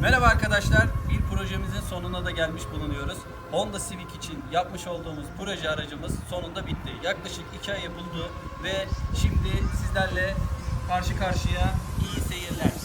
Merhaba arkadaşlar. Bir projemizin sonuna da gelmiş bulunuyoruz. Honda Civic için yapmış olduğumuz proje aracımız sonunda bitti. Yaklaşık 2 ayı buldu ve şimdi sizlerle karşı karşıya iyi seyirler.